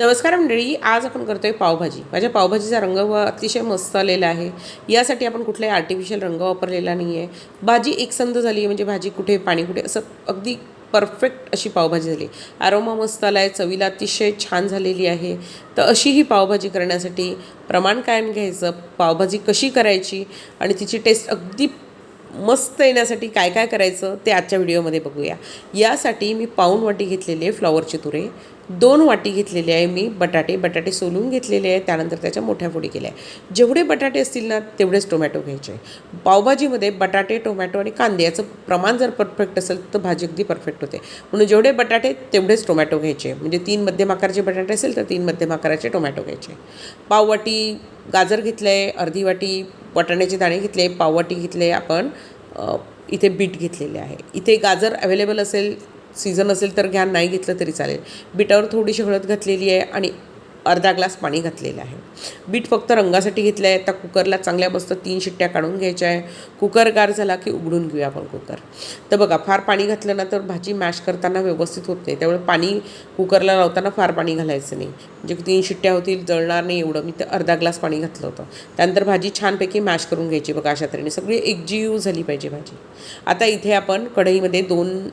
नमस्कार मंडळी आज आपण करतोय पावभाजी. माझ्या पावभाजीचा रंग व अतिशय मस्त आलेला आहे. यासाठी आपण कुठलाही आर्टिफिशियल रंग वापरलेला नाही आहे भाजी एकसंध झाली आहे म्हणजे भाजी कुठे पाणी कुठे असं अगदी परफेक्ट अशी पावभाजी झाली. आरोमा मस्त आला आहे चवीला अतिशय छान झालेली आहे. तर अशी ही पावभाजी करण्यासाठी प्रमाण कायम घ्यायचं पावभाजी कशी करायची आणि तिची टेस्ट अगदी मस्त येण्यासाठी काय काय करायचं ते आजच्या व्हिडिओमध्ये बघूया. यासाठी मी पाऊण वाटी घेतलेली आहे फ्लॉवरची तुरे. दोन वाटी घेतलेले आहे मी बटाटे बटाटे सोलून घेतलेले आहे त्यानंतर त्याच्या मोठ्या फोडी केल्या आहे जेवढे बटाटे असतील ना तेवढेच टोमॅटो घ्यायचे पावभाजीमध्ये बटाटे टोमॅटो आणि कांदे याचं प्रमाण जर परफेक्ट असेल तर भाजी अगदी परफेक्ट होते. म्हणून जेवढे बटाटे तेवढेच टोमॅटो घ्यायचे म्हणजे तीन मध्यम आकाराचे बटाटे असेल तर तीन मध्यम आकाराचे टोमॅटो घ्यायचे पाववाटी गाजर घेतलं आहे अर्धी वाटी वाटाण्याचे दाणे घेतले पाववाटी घेतले आपण इथे बीट घेतलेले आहे. इथे गाजर अवेलेबल असेल सीझन असेल तर घ्या नाही घेतलं तरी चालेल. बिटावर थोडीशी हळद घातलेली आहे आणि अर्धा ग्लास पाणी घातलेलं आहे. बीट फक्त रंगासाठी घेतलं आहे. त्या कुकरला चांगल्या मस्त तीन शिट्ट्या काढून घ्यायच्या आहे. कुकर गार झाला की उघडून घेऊया आपण कुकर. तर बघा फार पाणी घातलं ना तर भाजी मॅश करताना व्यवस्थित होत नाही. त्यामुळे पाणी कुकरला लावताना फार पाणी घालायचं नाही. म्हणजे तीन शिट्ट्या होतील जळणार नाही एवढं. मी तर अर्धा ग्लास पाणी घातलं होतं. त्यानंतर भाजी छानपैकी मॅश करून घ्यायची बघा अशा तऱ्हेने. सगळी एकजीव झाली पाहिजे भाजी. आता इथे आपण कढईमध्ये दोन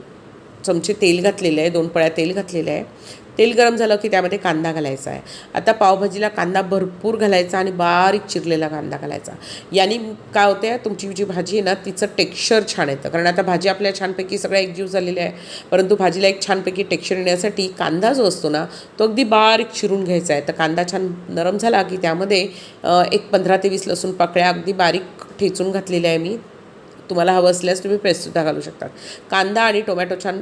चमचे तेल घातलेले आहे दोन पळ्या तेल घातलेले आहे. तेल गरम झालं की त्यामध्ये कांदा घालायचा आहे. आता पावभाजीला कांदा भरपूर घालायचा आणि बारीक चिरलेला कांदा घालायचा. याने काय होते तुमची जी भाजी आहे ना तिचं टेक्स्चर छान येतं. कारण आता भाजी आपल्या छानपैकी सगळ्या एकजीव झालेल्या आहे. परंतु भाजीला एक छानपैकी टेक्स्चर येण्यासाठी कांदा जो असतो ना तो अगदी बारीक चिरून घ्यायचा आहे. तर कांदा छान नरम झाला की त्यामध्ये एक पंधरा ते वीस लसूण पाकळ्या अगदी बारीक ठेचून घातलेल्या आहे मी. तुम्हाला हवं असल्यास तुम्ही पेस्टसुद्धा घालू शकता. कांदा आणि टोमॅटो छान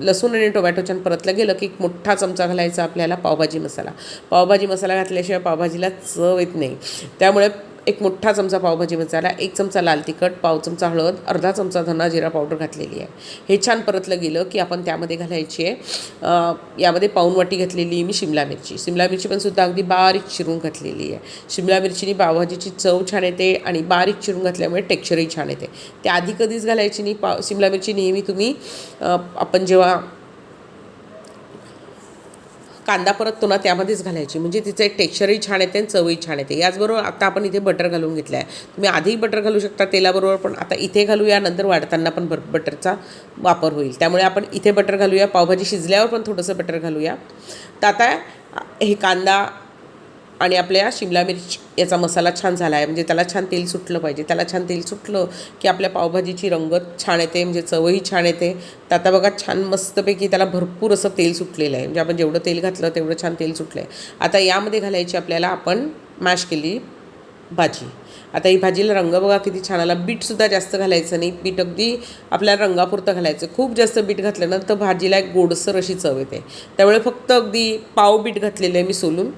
लसूण आणि टोमॅटो छान परतलं गेलं की एक मोठा चमचा घालायचा आपल्याला पावभाजी मसाला. पावभाजी मसाला घातल्याशिवाय पावभाजीला चव येत नाही. त्यामुळे एक मोठा चमचा पावभाजी मसाला एक चमचा लाल तिखट पाव चमचा हळद अर्धा चमचा धना जिरा पावडर घातलेली आहे. हे छान परतलं गेलं की आपण त्यामध्ये घालायची आहे. यामध्ये पाऊन वाटी घातलेली मी शिमला मिरची. शिमला मिरची पण सुद्धा अगदी बारीक चिरून घातलेली आहे. शिमला मिरचीनी पावभाजीची चव छान येते आणि बारीक चिरून घातल्यामुळे टेक्स्चरही छान येते. ते आधी कधीच घालायची नाही. पाव शिमला मिरची नेहमी तुम्ही आपण जेव्हा कांदा परततो ना त्यामध्येच घालायची. म्हणजे तिचं एक टेक्स्चरही छान येते आणि चवही छान येते. याचबरोबर आता आपण इथे बटर घालून घेतलं आहे तुम्ही आधीही बटर घालू शकता तेलाबरोबर पण आता इथे घालूया नंतर वाढताना पण बर बटरचा वापर होईल. त्यामुळे आपण इथे बटर घालूया. पावभाजी शिजल्यावर पण थोडंसं बटर घालूया. तर आता हे कांदा आणि आपल्या शिमला मिरची याचा मसाला छान झाला आहे म्हणजे त्याला छान तेल सुटलं पाहिजे. त्याला छान तेल सुटलं की आपल्या पावभाजीची रंगत छान येते म्हणजे चवही छान येते. तर आता बघा छान मस्तपैकी त्याला भरपूर असं तेल सुटलेलं आहे. म्हणजे आपण जेवढं तेल घातलं तेवढं छान तेल सुटलं आहे आता यामध्ये घालायची आपल्याला आपण मॅश केली भाजी. आता ही भाजीला रंग बघा किती छान आला. बीटसुद्धा जास्त घालायचं नाही. बीट अगदी आपल्याला रंगापुरतं घालायचं. खूप जास्त बीट घातलं ना तर भाजीला एक गोडसर अशी चव येते. त्यामुळे फक्त अगदी पाव बीट घातलेलं आहे मी सोलून.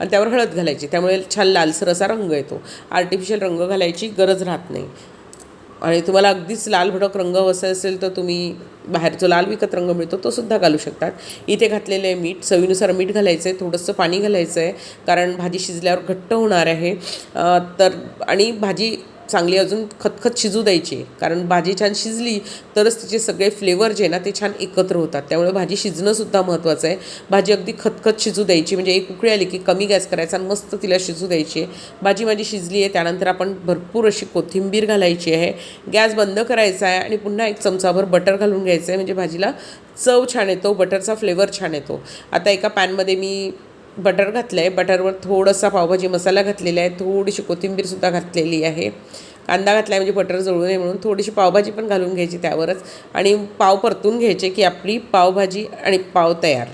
आणि त्यावर हळद घालायची. त्यामुळे छान लालसर असा रंग येतो. आर्टिफिशियल रंग घालायची गरज राहत नाही. आणि तुम्हाला अगदीच लाल भडक रंग असं असेल तर तुम्ही बाहेर जो लाल विकत रंग मिळतो तो सुद्धा घालू शकतात. इथे घातलेलं आहे मीठ चवीनुसार मीठ घालायचं आहे थोडंसं पाणी घालायचं आहे कारण भाजी शिजल्यावर घट्ट होणार आहे. तर आणि भाजी चांगली अजून खतखत शिजू द्यायची. आहे कारण भाजी छान शिजली तरच तिचे सगळे फ्लेवर जे आहे ना ते छान एकत्र होतात. त्यामुळे भाजी शिजणंसुद्धा महत्त्वाचं आहे. भाजी अगदी खतखत शिजू द्यायची म्हणजे एक उकळी आली की कमी गॅस करायचा आणि मस्त तिला शिजू द्यायची. आहे भाजी माझी शिजली आहे त्यानंतर आपण भरपूर अशी कोथिंबीर घालायची आहे. गॅस बंद करायचा आहे आणि पुन्हा एक चमचाभर बटर घालून घ्यायचं आहे. म्हणजे भाजीला चव छान येतो बटरचा फ्लेवर छान येतो. आता एका पॅनमध्ये मी बटर घातलं आहे बटरवर थोडासा पावभाजी मसाला घातलेला आहे. थोडीशी कोथिंबीरसुद्धा घातलेली आहे. कांदा घातला आहे म्हणजे बटर जळू नये म्हणून थोडीशी पावभाजी पण घालून घ्यायची त्यावरच. आणि पाव परतून घ्यायचे की आपली पावभाजी आणि पाव तयार.